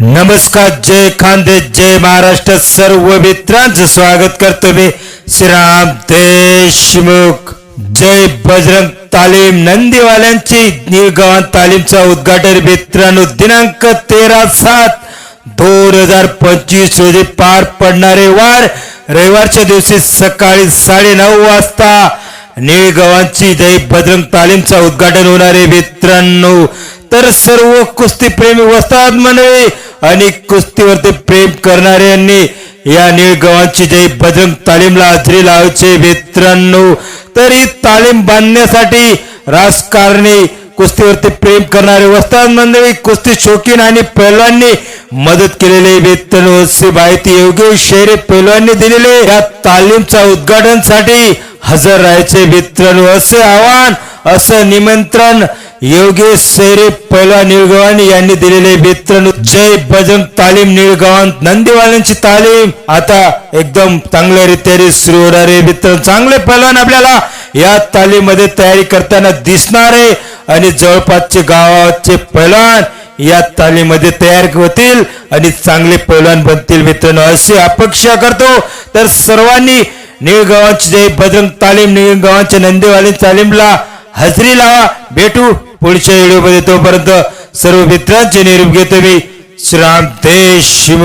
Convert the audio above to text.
नमस्कार जय खांदे जय महाराष्ट्र सर्व मित्रांचं स्वागत करतो मी श्रीराम देशमुख. जय बजरंग तालीम नंदीवाल्यांची निळगावान तालीमचा उद्घाटन मित्रांनो दिनांक तेरा सात दोन हजार पंचवीस रोजी पार पडणारे वार. रविवारच्या दिवशी सकाळी साडेनऊ वाजता निळगावांची जय बजरंग तालीमचा उद्घाटन होणारे मित्रांनो. तर सर्व कुस्ती प्रेमी वस्ताद मंडळी आणि कुस्तीवरती प्रेम करणाऱ्यांनी या निळगावांची जय बजरंग तालीमला हजेरी लावायचे मित्रांनो. तर ही तालीम बांधण्यासाठी राजकारणी कुस्तीवरती प्रेम करणारे वस्ताद मंडळी कुस्ती शौकीन आणि पैलवांनी मदत केलेले मित्रांनो अशी माहिती योगेश शेरे पैलवांनी दिलेले या तालीमच्या उद्घाटनसाठी हजर राहायचे मित्रांनो. असे आवाहन असं निमंत्रण योगेश सैरे पैलवान निळगवानी यांनी दिलेले मित्रांनो जय बजरंग तालीम निळगवान नंदीवाल्यांची तालीम. आता एकदम चांगल्या रीतीने सुरू होणार आहे मित्र चांगले पैलवान आपल्याला या तालीममध्ये तयारी करताना दिसणार आहे. आणि जवळपासचे गावाचे पैलवान या तालीमध्ये तयार होतील आणि चांगले पैलवान बनतील मित्रांनो. अशी अपेक्षा करतो. तर सर्वांनी निळगावांची जय बजरंग तालीम निळगावांच्या नंदीवाली तालीमला हजरी लावा. भेटू पुढच्या व्हिडिओमध्ये तोपर्यंत सर्व मित्रांचे निरूप घेतो मी. श्रीराम शिव